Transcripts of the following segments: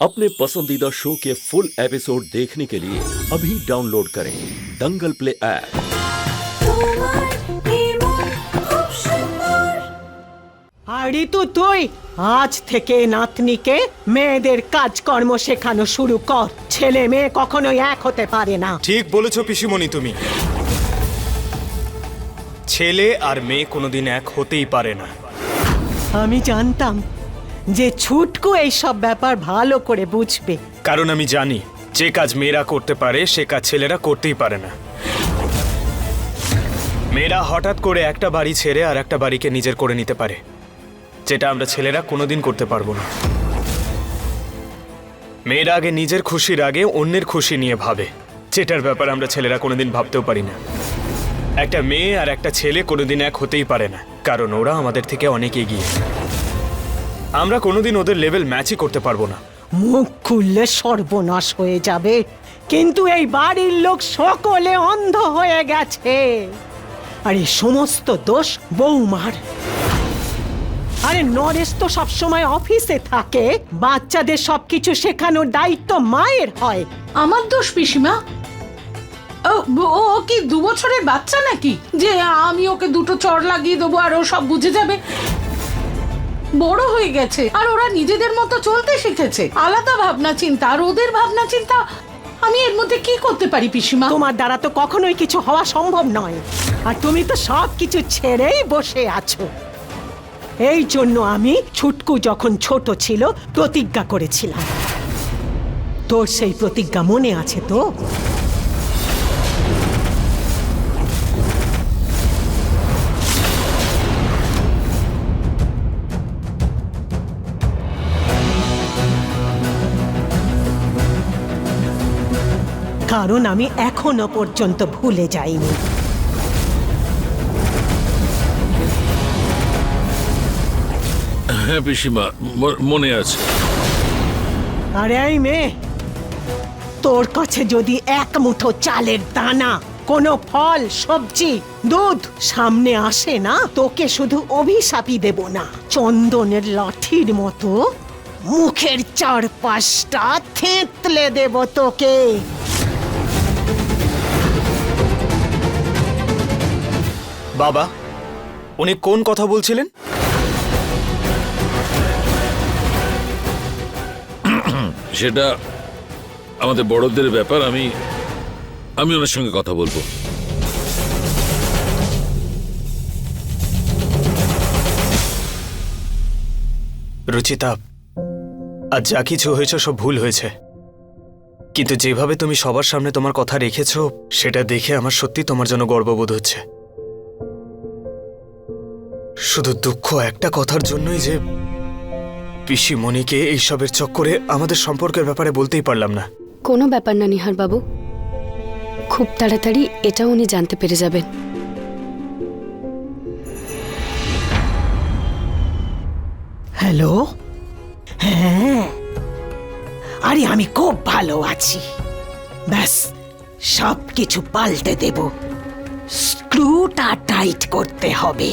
अपने पसंदीदा शो के फुल एपिसोड देखने के लिए अभी डाउनलोड करें दंगल प्ले ऐप তোমার নির্মল খুব সুন্দর আরে তো তুই আজ থেকে নাতনিকে মেয়েদের কাজকর্ম শেখানো শুরু কর ছেলে মেয়ে কখনোই এক হতে পারে না ঠিক বলেছ পিসিমণি তুমি ছেলে আর মেয়ে কোনোদিন এক হতেই পারে না আমি জানতাম যে ছুটকু এইসব ব্যাপার ভালো করে বুঝবে। কারণ আমি জানি, যে কাজ মেয়েরা করতে পারে, সে কাজ ছেলেরা করতেই পারে না। মেয়েরা হঠাৎ করে একটা বাড়ি ছেড়ে আর একটা বাড়িকে নিজের করে নিতে পারে, যেটা আমরা ছেলেরা কোনোদিন করতে পারব না। মেয়েরা আগে নিজের খুশির আগে অন্যের খুশি নিয়ে ভাবে, যেটার ব্যাপার আমরা ছেলেরা কোনোদিন ভাবতেও পারি না। একটা মেয়ে আর একটা ছেলে কোনোদিন এক হতেই পারে না, কারণ ওরা আমাদের থেকে অনেক এগিয়ে। আমরা কোনোদিন ওদের লেভেল ম্যাচই করতে পারব না। মুখ খুললে সর্বনাশ হয়ে যাবে। কিন্তু এই বাড়ির লোক সকলে অন্ধ হয়ে গেছে। আর এই সমস্ত দোষ বৌমার। আরে নরেশ তো সবসময় অফিসে থাকে। বাচ্চাদের সবকিছু শেখানোর দায়িত্ব মায়ের হয়। আমার দোষ পিসিমা? ও ও ও কি দু বছরের বাচ্চা নাকি? যে আমি ওকে দুটো চড় লাগিয়ে দেবো আর ও সব বুঝে যাবে। বড় হয়ে গেছে। আর ওরা নিজেদের মতো চলতে শিখেছে। আলাদা ভাবনা চিন্তা আর ওদের ভাবনা চিন্তা, আমি এর মধ্যে কি করতে পারি পিসিমা? তোমার দ্বারা তো কখনোই কিছু হওয়া সম্ভব নয়। আর তুমি তো সব কিছু ছেড়েই বসে আছো। এই জন্য আমি ছুটকু যখন ছোট ছিল, প্রতিজ্ঞা করেছিলাম। তোর সেই প্রতিজ্ঞা মনে আছে তো? কারণ আমি এখনও পর্যন্ত ভুলে যাইনি। হ্যাঁ পিসিমা মনে আছে। আরে এই মেয়ে তোর কাছে যদি এক মুঠো চালের দানা কোনো ফল সবজি দুধ সামনে আসে না তোকে শুধু অভিশাপই দেব না। চন্দনের লাঠির মতো মুখের চারপাশটা থেঁতলে দেব তোকে। বাবা উনি কোন কথা বলছিলেন? সেটা আমাদের বড়দের ব্যাপার আমি আমি ওনার সঙ্গে কথা বলব। রুচিতা আজ যা কিছু হয়েছে সব ভুল হয়েছে। কিন্তু যেভাবে তুমি সবার সামনে তোমার কথা রেখেছ সেটা দেখে আমার সত্যি তোমার জন্য গর্ববোধ হচ্ছে। শুধু দুঃখ একটা কথার জন্যই যে পিসিমণিকে এইসবের চক্করে আমাদের সম্পর্কের ব্যাপারে বলতেই পারলাম না। কোনো ব্যাপার না নিহার বাবু। খুব তাড়াতাড়ি এটাও উনি জানতে পেরে যাবেন। হ্যালো? হ্যাঁ। আরে আমি খুব ভালো আছি। ব্যাস সব কিছু পাল্টে দেব। স্ক্রুটা টাইট করতে হবে।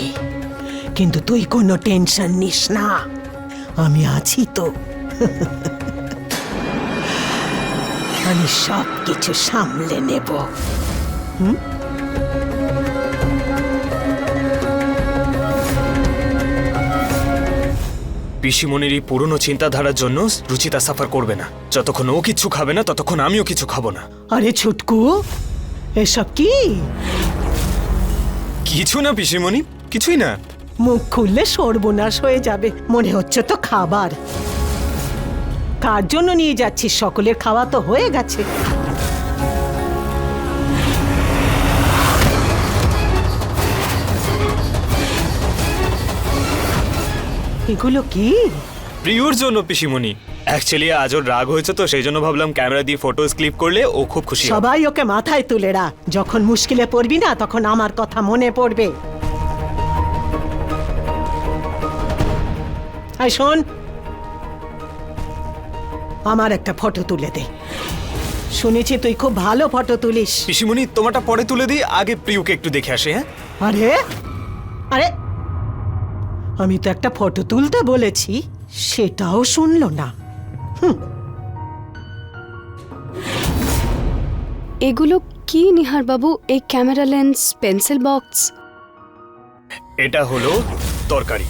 কিন্তু তুই কোনো টেনশন নিস না। আমি আছি তো। আমি সব কিছু সামলে নেব। পিসিমণির এই পুরনো চিন্তাধারার জন্য রুচিতা সাফার করবে না। যতক্ষণ ও কিছু খাবে না ততক্ষণ আমিও কিছু খাব না। আরে ছুটকু এসব কি? কিছু না পিসিমণি কিছুই না। মুখ খুললে সর্বনাশ হয়ে যাবে। মনে হচ্ছে তো খাবার। কার জন্য নিয়ে যাচ্ছিস? সকলের খাওয়া তো হয়ে গেছে। এগুলো কি? প্রিয়র জন্য পিসিমণি। অ্যাকচুয়ালি আজ ওর রাগ হয়েছে তো সেই জন্য ভাবলাম ক্যামেরা দিয়ে ফটোজ ক্লিপ করলে ও খুব খুশি সবাই ওকে মাথায় তুলে রাখ। যখন মুশকিলে পড়বি না তখন আমার কথা মনে পড়বে। আয় শোন। আমার একটা ফটো তুলে দে। শুনেছি তুই খুব ভালো ফটো তুলিস। পিসিমণি তোমারটা পরে তুলে দিই আগে প্রিয়কে একটু দেখে আসে হ্যাঁ? আরে? আরে? আমি তো একটা ফটো তুলতে বলেছি সেটাও শুনল না। এগুলো কি নিহার বাবু এই ক্যামেরা লেন্স পেন্সিল বক্স? এটা হলো তরকারি।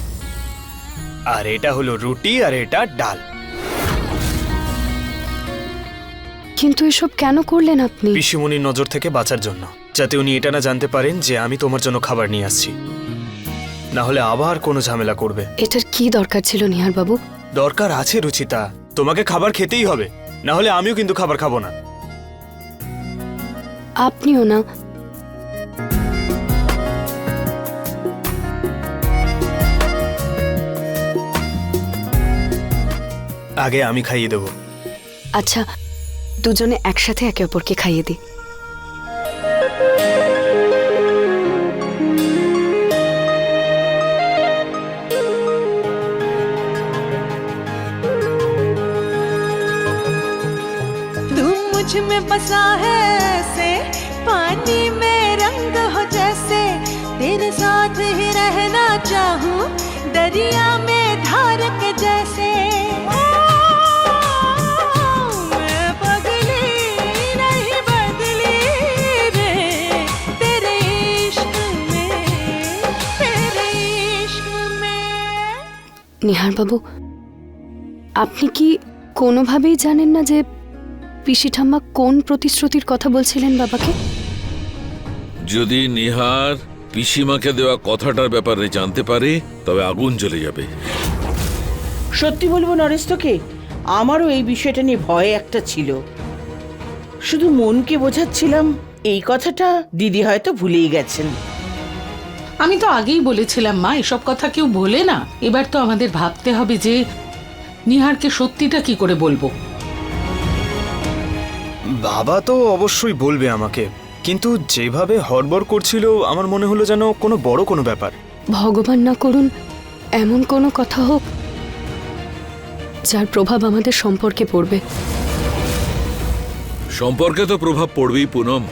আর এটা হলো রুটি আর এটা ডাল। কিন্তু এসব কেন করলেন আপনি? পিসিমণির নজর থেকে বাঁচার জন্য। যাতে উনি এটা না জানতে পারেন যে আমি তোমার জন্য খাবার নিয়ে আসছি। না হলে আবার কোনো ঝামেলা করবে। এটার কি দরকার ছিল নিহার বাবু দরকার আছে রুচিতা। তোমাকে খাবার খেতেই হবে। না হলে আমিও কিন্তু খাবার খাব না। আপনিও না আগে আমি খাইয়ে দেবো আচ্ছা দুজনে একসাথে একে অপরকে খাইয়ে দিই तू मुझ में बसा है ऐसे पानी में रंग हो जैसे तेरे साथ ही रहना चाहूं दरिया में নিহার বাবু আপনি কি কোনোভাবেই জানেন না যে পিসি ঠাম্মা কোন প্রতিশ্রুতির কথা বলছিলেন বাবাকে? যদি নিহার পিসিমাকে দেওয়া কথাটার ব্যাপারে জানতে পারে তবে আগুন জ্বলে যাবে। সত্যি বলব নরেশ তোকে আমারও এই বিষয়টা নিয়ে ভয় একটা ছিল। শুধু মনকে বোঝাচ্ছিলাম এই কথাটা দিদি হয়তো ভুলেই গেছেন। আমি তো আগেই বলেছিলাম মা এসব কথা কেউ বলে না। এবার তো আমাদের ভাবতে হবে যে নিহারকে সত্যিটা কি করে বলব। বাবা তো অবশ্যই বলবে আমাকে কিন্তু যেভাবে হড়বড় করছিল আমার মনে হলো যেন কোনো বড় কোনো ব্যাপার। ভগবান না করুন এমন কোনো কথা হোক যার প্রভাব আমাদের সম্পর্কে পড়বে। সম্পর্কে তো প্রভাব পড়বেই পুনম।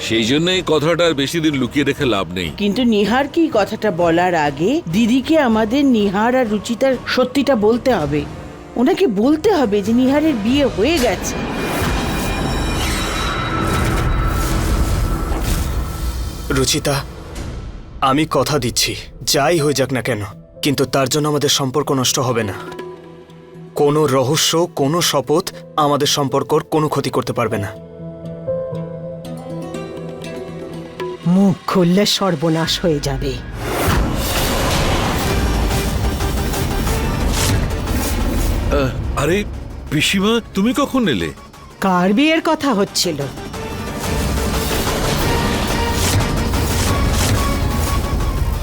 সেই জন্য এই কথাটা আর বেশি দিন লুকিয়ে রেখে লাভ নেই। কিন্তু নিহার কি কথাটা বলার আগে দিদিকে আমাদের নিহার আর রুচিতার সত্যিটা বলতে হবে। ওনাকে বলতে হবে যে নিহারের বিয়ে হয়ে গেছে। রুচিতা আমি কথা দিচ্ছি যাই হয়ে যাক না কেন কিন্তু তার জন্য আমাদের সম্পর্ক নষ্ট হবে না। কোনো রহস্য কোনো শপথ আমাদের সম্পর্কর কোনো ক্ষতি করতে পারবে না। মুখ খুললে সর্বনাশ হয়ে যাবে। আহ, আরে পিসিমা তুমি কখন এলে? কার বিয়ের কথা হচ্ছিল?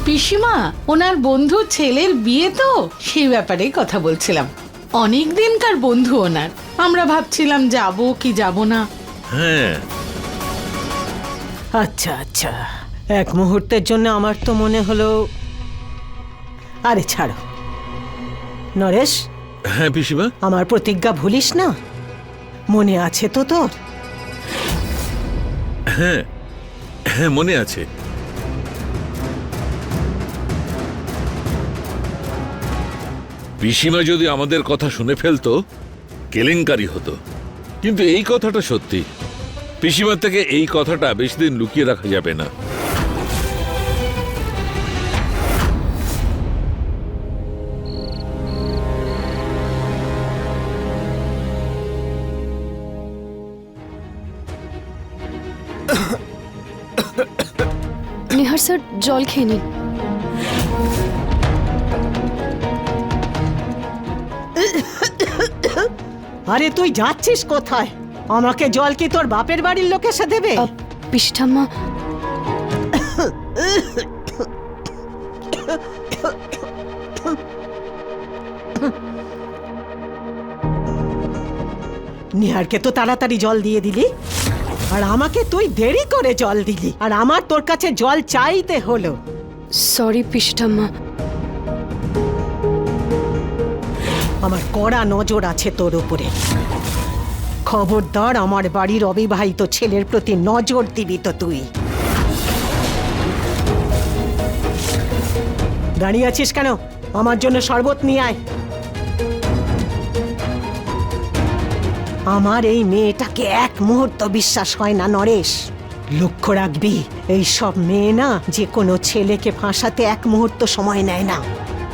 পিসিমা ওনার বন্ধু ছেলের বিয়ে তো? সেই ব্যাপারেই কথা বলছিলাম। অনেক দিনকার বন্ধু ওনার। আমরা ভাবছিলাম যাব কি যাব না। হ্যাঁ আচ্ছা আচ্ছা। এক মুহূর্তের জন্য আমার তো মনে হলো আরে ছাড়ো। নরেশ? হ্যাঁ পিসিমা? আমার প্রতিজ্ঞা ভুলিস না? মনে আছে তো তোর? হ্যাঁ হ্যাঁ মনে আছে। পিসিমা যদি আমাদের কথা শুনে ফেলতো কেলেঙ্কারি হতো। কিন্তু এই কথাটা সত্যি। পিসিমার থেকে এই কথাটা বেশি দিন লুকিয়ে রাখা যাবে না। নিহার স্যার জল খেয়ে নিন। আরে তুই যাচ্ছিস কোথায়? আমাকে জল কি তোর বাপের বাড়ির লোক এসে দেবে? আহ, পিসি নিহারকে তো তাড়াতাড়ি জল দিয়ে দিলি। আর আমাকে তুই দেরি করে জল দিলি। আর আমার তোর কাছে জল চাইতে হলো। সরি পিসি ঠাম্মা আমার কড়া নজর আছে তোর উপরে। খবরদার আমার বাড়ির অবিবাহিত ছেলের প্রতি নজর দিবি তো তুই। দাঁড়িয়ে আছিস কেন? আমার জন্য শরবত নিয়ে আয়। আমার এই মেয়েটাকে এক মুহূর্ত বিশ্বাস হয় না, নরেশ। লক্ষ্য রাখবি, এই সব মেয়ে না যে কোনো ছেলেকে ফাঁসাতে এক মুহূর্ত সময় নেয় না।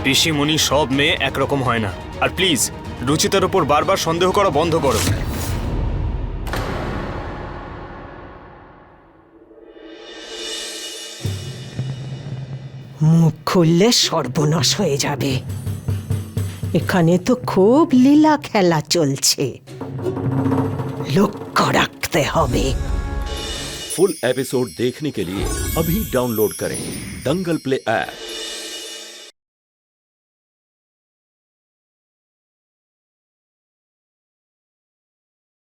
পিসিমণি সব মেয়ে একরকম হয় না। আর প্লিজ, রুচিতার উপর বারবার সন্দেহ করা বন্ধ করো। মুখ খুললে সর্বনাশ হয়ে যাবে এখানে তো খুব লীলা খেলা চলছে লক্ষ্য রাখতে হবে फुल एपिसोड देखने के लिए अभी डाउनलोड करें दंगल प्ले ऐप